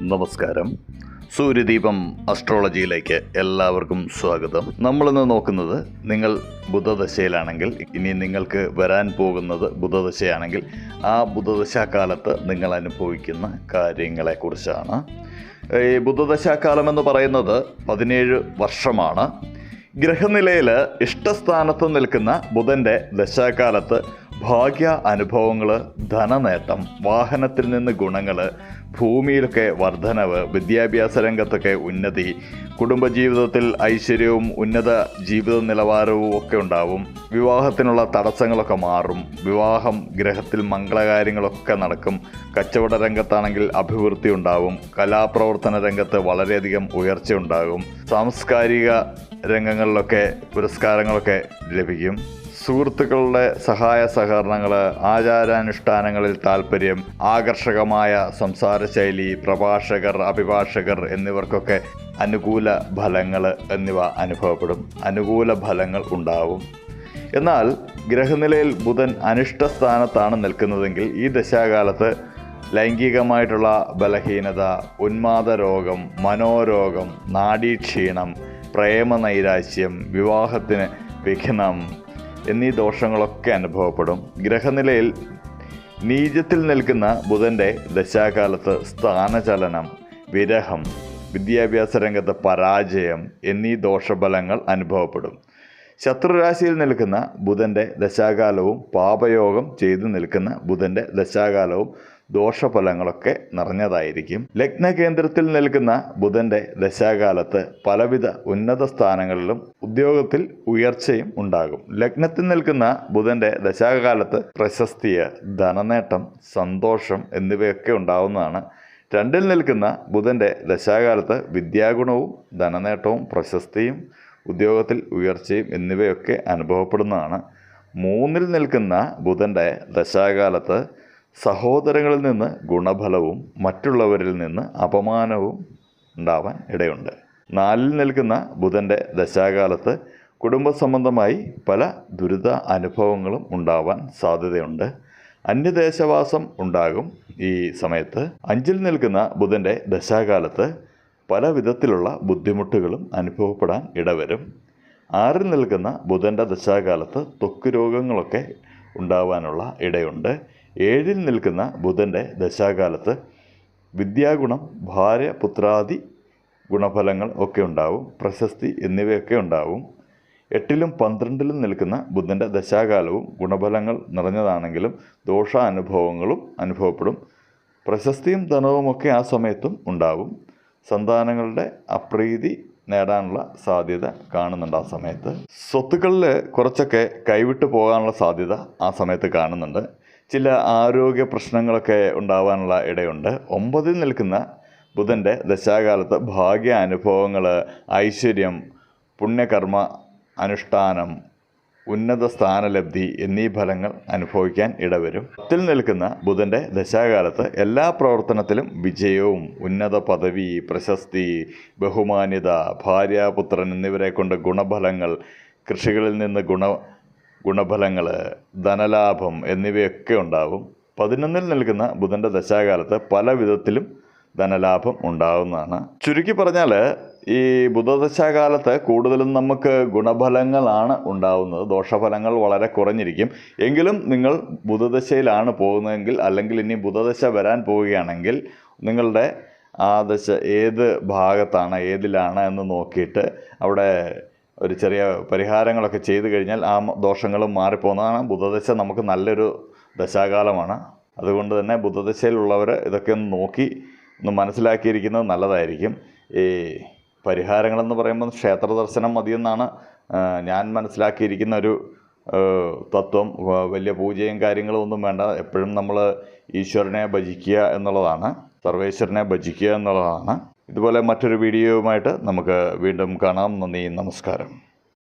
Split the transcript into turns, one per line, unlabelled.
നമസ്കാരം. സൂര്യദീപം അസ്ട്രോളജിയിലേക്ക് എല്ലാവർക്കും സ്വാഗതം. നമ്മളിന്ന് നോക്കുന്നത് നിങ്ങൾ ബുധദശയിലാണെങ്കിൽ ഇനി നിങ്ങൾക്ക് വരാൻ പോകുന്നത് ബുധദശയാണെങ്കിൽ ആ ബുധദശാകാലത്ത് നിങ്ങൾ അനുഭവിക്കുന്ന കാര്യങ്ങളെക്കുറിച്ചാണ്. ഈ ബുധദശാകാലം എന്ന് പറയുന്നത് പതിനേഴ് വർഷമാണ്. ഗ്രഹനിലയിൽ ഇഷ്ടസ്ഥാനത്ത് നിൽക്കുന്ന ബുധന്റെ ദശാകാലത്ത് ഭാഗ്യ അനുഭവങ്ങൾ ധനനേട്ടം വാഹനത്തിൽ നിന്ന് ഗുണങ്ങൾ ഭൂമിയിലൊക്കെ വർധനവ് വിദ്യാഭ്യാസ രംഗത്തൊക്കെ ഉന്നതി കുടുംബജീവിതത്തിൽ ഐശ്വര്യവും ഉന്നത ജീവിത നിലവാരവും ഒക്കെ ഉണ്ടാവും. വിവാഹത്തിനുള്ള തടസ്സങ്ങളൊക്കെ മാറും. വിവാഹം ഗ്രഹത്തിൽ മംഗളകാര്യങ്ങളൊക്കെ നടക്കും. കച്ചവട രംഗത്താണെങ്കിൽ അഭിവൃദ്ധി ഉണ്ടാവും. കലാപ്രവർത്തന രംഗത്ത് വളരെയധികം ഉയർച്ച ഉണ്ടാകും. സാംസ്കാരിക രംഗങ്ങളിലൊക്കെ പുരസ്കാരങ്ങളൊക്കെ ലഭിക്കും. സുഹൃത്തുക്കളുടെ സഹായ സഹകരണങ്ങൾ ആചാരാനുഷ്ഠാനങ്ങളിൽ താല്പര്യം ആകർഷകമായ സംസാര ശൈലി പ്രഭാഷകർ അഭിഭാഷകർ എന്നിവർക്കൊക്കെ അനുകൂല ഫലങ്ങൾ എന്നിവ അനുഭവപ്പെടും. അനുകൂല ഫലങ്ങൾ ഉണ്ടാവും. എന്നാൽ ഗ്രഹനിലയിൽ ബുധൻ അനിഷ്ട സ്ഥാനത്താണ് നിൽക്കുന്നതെങ്കിൽ ഈ ദശാകാലത്ത് ലൈംഗികമായിട്ടുള്ള ബലഹീനത ഉന്മാദ രോഗം മനോരോഗം നാഡീക്ഷീണം പ്രേമനൈരാശ്യം വിവാഹത്തിന് വിഘ്നം എന്നീ ദോഷങ്ങളൊക്കെ അനുഭവപ്പെടും. ഗ്രഹനിലയിൽ നീചത്തിൽ നിൽക്കുന്ന ബുധന്റെ ദശാകാലത്ത് സ്ഥാനചലനം വിരഹം വിദ്യാഭ്യാസ രംഗത്ത് പരാജയം എന്നീ ദോഷഫലങ്ങൾ അനുഭവപ്പെടും. ശത്രുരാശിയിൽ നിൽക്കുന്ന ബുധന്റെ ദശാകാലവും പാപയോഗം ചെയ്തു നിൽക്കുന്ന ബുധന്റെ ദശാകാലവും ദോഷഫലങ്ങളൊക്കെ നിറഞ്ഞതായിരിക്കും. ലഗ്നകേന്ദ്രത്തിൽ നിൽക്കുന്ന ബുധന്റെ ദശാകാലത്ത് പലവിധ ഉന്നത സ്ഥാനങ്ങളിലും ഉദ്യോഗത്തിൽ ഉയർച്ചയും ഉണ്ടാകും. ലഗ്നത്തിൽ നിൽക്കുന്ന ബുധന്റെ ദശാകാലത്ത് പ്രശസ്തിയ ധനനേട്ടം സന്തോഷം എന്നിവയൊക്കെ ഉണ്ടാവുന്നതാണ്. രണ്ടിൽ നിൽക്കുന്ന ബുധന്റെ ദശാകാലത്ത് വിദ്യാഗുണവും ധനനേട്ടവും പ്രശസ്തിയും ഉദ്യോഗത്തിൽ ഉയർച്ചയും എന്നിവയൊക്കെ അനുഭവപ്പെടുന്നതാണ്. മൂന്നിൽ നിൽക്കുന്ന ബുധന്റെ ദശാകാലത്ത് സഹോദരങ്ങളിൽ നിന്ന് ഗുണഫലവും മറ്റുള്ളവരിൽ നിന്ന് അപമാനവും ഉണ്ടാവാൻ ഇടയുണ്ട്. നാലിൽ നിൽക്കുന്ന ബുധന്റെ ദശാകാലത്ത് കുടുംബ സംബന്ധമായി പല ദുരിത അനുഭവങ്ങളും ഉണ്ടാവാൻ സാധ്യതയുണ്ട്. അന്യദേശവാസം ഉണ്ടാകും ഈ സമയത്ത്. അഞ്ചിൽ നിൽക്കുന്ന ബുധന്റെ ദശാകാലത്ത് പല വിധത്തിലുള്ള ബുദ്ധിമുട്ടുകളും അനുഭവപ്പെടാൻ ഇടവരും. ആറിൽ നിൽക്കുന്ന ബുധന്റെ ദശാകാലത്ത് ത്വക്ക് രോഗങ്ങളൊക്കെ ഉണ്ടാവാനുള്ള ഇടയുണ്ട്. ഏഴിൽ നിൽക്കുന്ന ബുധന്റെ ദശാകാലത്ത് വിദ്യാഗുണം ഭാര്യ പുത്രാദി ഗുണഫലങ്ങൾ ഒക്കെ ഉണ്ടാവും പ്രശസ്തി എന്നിവയൊക്കെ ഉണ്ടാവും. എട്ടിലും പന്ത്രണ്ടിലും നിൽക്കുന്ന ബുധന്റെ ദശാകാലവും ഗുണഫലങ്ങൾ നിറഞ്ഞതാണെങ്കിലും ദോഷാനുഭവങ്ങളും അനുഭവപ്പെടും. പ്രശസ്തിയും ധനവുമൊക്കെ ആ സമയത്തും ഉണ്ടാവും. സന്താനങ്ങളുടെ അപ്രീതി നേടാനുള്ള സാധ്യത കാണുന്നുണ്ട് ആ സമയത്ത്. സ്വത്തുക്കളിൽ കുറച്ചൊക്കെ കൈവിട്ട് പോകാനുള്ള സാധ്യത ആ സമയത്ത് കാണുന്നുണ്ട്. ചില ആരോഗ്യ പ്രശ്നങ്ങളൊക്കെ ഉണ്ടാവാനുള്ള ഇടയുണ്ട്. ഒമ്പതിൽ നിൽക്കുന്ന ബുധന്റെ ദശാകാലത്ത് ഭാഗ്യ അനുഭവങ്ങൾ ഐശ്വര്യം പുണ്യകർമ്മ അനുഷ്ഠാനം ഉന്നത സ്ഥാനലബ്ധി എന്നീ ഫലങ്ങൾ അനുഭവിക്കാൻ ഇടവരും. പത്തിൽ നിൽക്കുന്ന ബുധന്റെ ദശാകാലത്ത് എല്ലാ പ്രവർത്തനത്തിലും വിജയവും ഉന്നത പദവി പ്രശസ്തി ബഹുമാന്യത ഭാര്യാപുത്രൻ എന്നിവരെ കൊണ്ട് ഗുണഫലങ്ങൾ കൃഷികളിൽ നിന്ന് ഗുണ ഗുണഫലങ്ങൾ ധനലാഭം എന്നിവയൊക്കെ ഉണ്ടാവും. പതിനൊന്നിൽ നിൽക്കുന്ന ബുധന്റെ ദശാകാലത്ത് പല വിധത്തിലും ധനലാഭം ഉണ്ടാകുന്നതാണ് ചുരുക്കി പറഞ്ഞാൽ ഈ ബുധദശാകാലത്ത് കൂടുതലും നമുക്ക് ഗുണഫലങ്ങളാണ് ഉണ്ടാവുന്നത്. ദോഷഫലങ്ങൾ വളരെ കുറഞ്ഞിരിക്കും. എങ്കിലും നിങ്ങൾ ബുധദശയിലാണ് പോകുന്നതെങ്കിൽ അല്ലെങ്കിൽ ഇനി ബുധദശ വരാൻ പോവുകയാണെങ്കിൽ നിങ്ങളുടെ ആ ദശ ഏത് ഭാഗത്താണ് ഏതിലാണ് എന്ന് നോക്കിയിട്ട് അവിടെ ഒരു ചെറിയ പരിഹാരങ്ങളൊക്കെ ചെയ്തു കഴിഞ്ഞാൽ ആ ദോഷങ്ങളും മാറിപ്പോകുന്നതാണ്. ബുധദശ നമുക്ക് നല്ലൊരു ദശാകാലമാണ്. അതുകൊണ്ട് തന്നെ ബുധദശയിലുള്ളവർ ഇതൊക്കെ ഒന്ന് നോക്കി ഒന്ന് മനസ്സിലാക്കിയിരിക്കുന്നത് നല്ലതായിരിക്കും. ഈ പരിഹാരങ്ങളെന്ന് പറയുമ്പോൾ ക്ഷേത്ര ദർശനം മതിയെന്നാണ് ഞാൻ മനസ്സിലാക്കിയിരിക്കുന്ന ഒരു തത്വം. വലിയ പൂജയും കാര്യങ്ങളും ഒന്നും വേണ്ട. എപ്പോഴും നമ്മൾ ഈശ്വരനെ ഭജിക്കുക എന്നുള്ളതാണ്. സർവേശ്വരനെ ഭജിക്കുക എന്നുള്ളതാണ്. ഇതുപോലെ മറ്റൊരു വീഡിയോയുമായിട്ട് നമുക്ക് വീണ്ടും കാണാം. നന്ദി നമസ്കാരം.